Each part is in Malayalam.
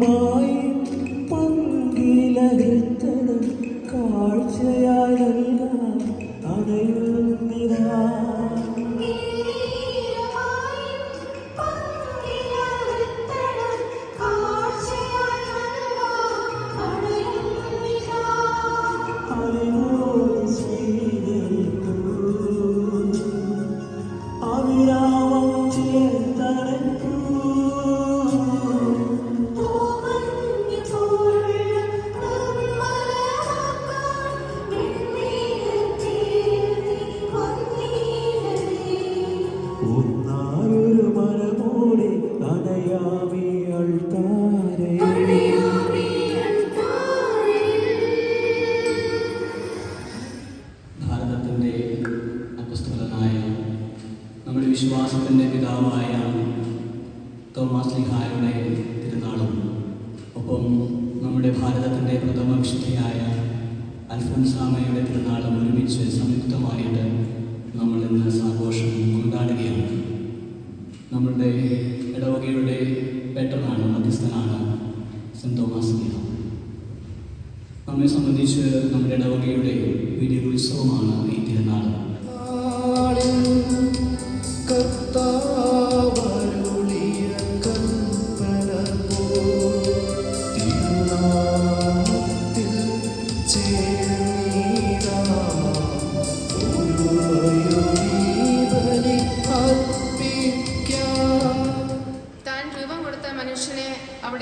ആരുമായി പങ്കിലകത്തണം കാഴ്ചയായി അൽഫോൻസാമയുടെ തിരുനാളും ഒരുമിച്ച് സംയുക്തമായിട്ട് നമ്മൾ ഇന്ന് ആഘോഷം കൊണ്ടാടുകയാണ്. നമ്മളുടെ ഇടവകയുടെ പെട്ടെന്നാണ് മധ്യസ്ഥനാണ് സെന്റ് തോമസ് നമ്മെ സംബന്ധിച്ച് നമ്മുടെ ഇടവകയുടെ വലിയൊരു ഉത്സവമാണ് ഈ തിരുനാൾ.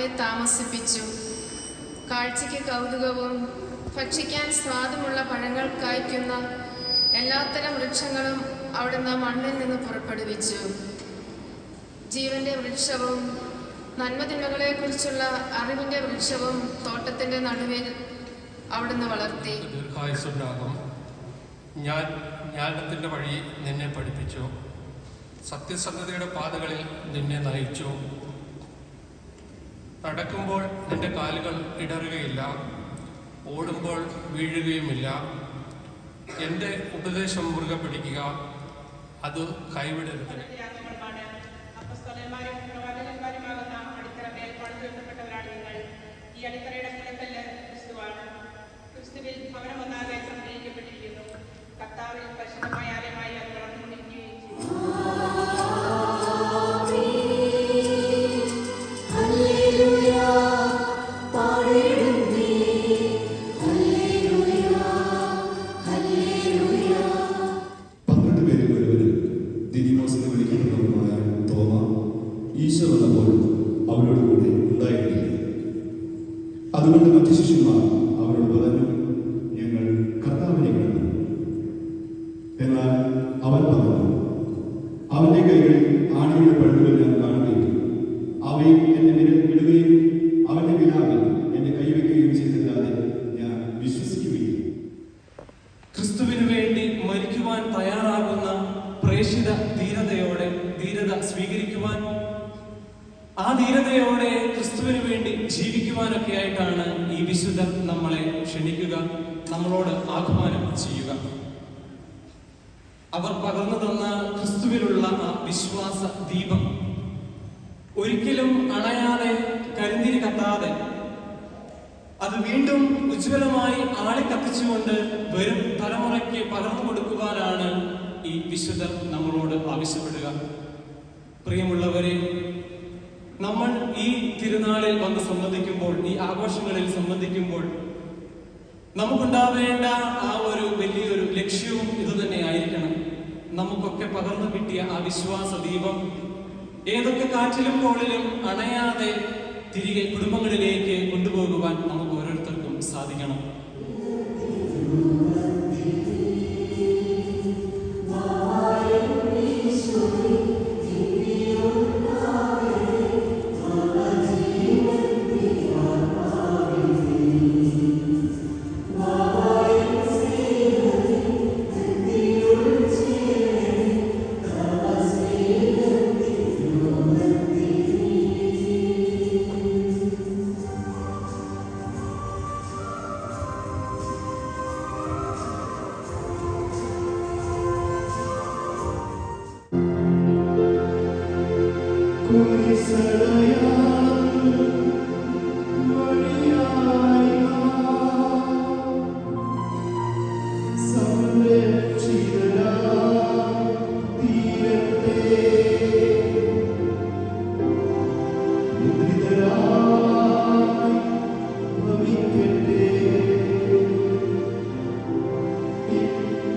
അവിടെ താമസിപ്പിച്ചു. കാഴ്ചയ്ക്ക് കൗതുകവും ഭക്ഷിക്കാൻ സ്വാദുമുള്ള പഴങ്ങൾ കായ്ക്കുന്ന എല്ലാത്തരം വൃക്ഷങ്ങളും അവിടുന്ന് മണ്ണിൽ നിന്ന് പുറപ്പെടുവിച്ചു. ജീവന്റെ വൃക്ഷവും നന്മതിന്മകളെക്കുറിച്ചുള്ള അറിവിന്റെ വൃക്ഷവും തോട്ടത്തിന്റെ നടുവിൽ അവിടുന്ന് വളർത്തി. ഞാൻ ജ്ഞാനത്തിന്റെ വഴി നിന്നെ പഠിപ്പിച്ചു. സത്യസന്ധതയുടെ പാതകളിൽ നിന്നെ നയിച്ചു. നടക്കുമ്പോൾ നിന്റെ കാലുകൾ ഇടറുകയില്ല ഓടുമ്പോൾ വീഴുകയുമില്ല. എന്റെ ഉപദേശം മുറുകെ പിടിക്കുക അത് കൈവിടരുത്. ഈ അടിത്തറയുടെ ക്രിസ്തുവാണ് ക്രിസ്തുവിൽ ഭവനം ഒന്നാകെ ജീവിക്കുവാനൊക്കെ ഈ വിശുദ്ധർ നമ്മളെ ക്ഷണിക്കുക നമ്മളോട് ആഹ്വാനം ചെയ്യുക. അവർ പകർന്നു തന്ന ക്രിസ്തുവിലുള്ള ആ വിശ്വാസ ദീപം ഒരിക്കലും അണയാതെ കരിന്തിരി കത്താതെ അത് വീണ്ടും ഉജ്ജ്വലമായി ആളി കത്തിച്ചുകൊണ്ട് വരും തലമുറയ്ക്ക് പകർന്നു കൊടുക്കുവാനാണ് ഈ വിശുദ്ധർ നമ്മളോട് ആവശ്യപ്പെടുക. പ്രിയമുള്ളവരെ നമ്മൾ ഈ തിരുനാളിൽ വന്ന് സംബന്ധിക്കുമ്പോൾ ഈ ആഘോഷങ്ങളിൽ സംബന്ധിക്കുമ്പോൾ നമുക്കുണ്ടാവേണ്ട ആ ഒരു വലിയൊരു ലക്ഷ്യവും ഇത് തന്നെ ആയിരിക്കണം. നമുക്കൊക്കെ പകർന്നു കിട്ടിയ ആ വിശ്വാസ ദീപം ഏതൊക്കെ കാറ്റിലും കോളിലും അണയാതെ തിരികെ കുടുംബങ്ങളിലേക്ക് കൊണ്ടുപോകുവാൻ നമുക്ക്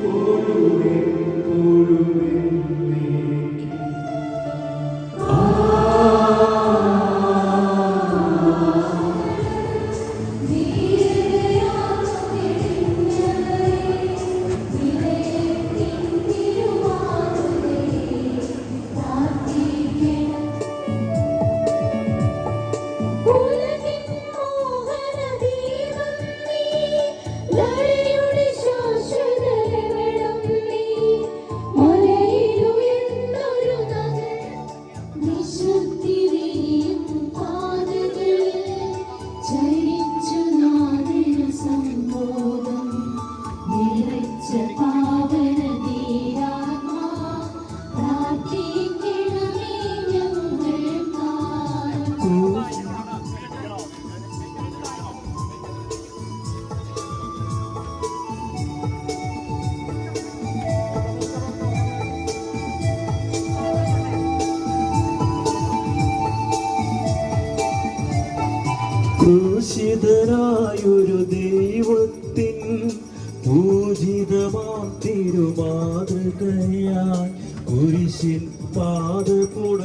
Por പാവന ക്രൂശിതനായൊരു ദൈവത്തിൻ പൂജിതമാം തിരുമാതൃകയായി പാത പാതപുട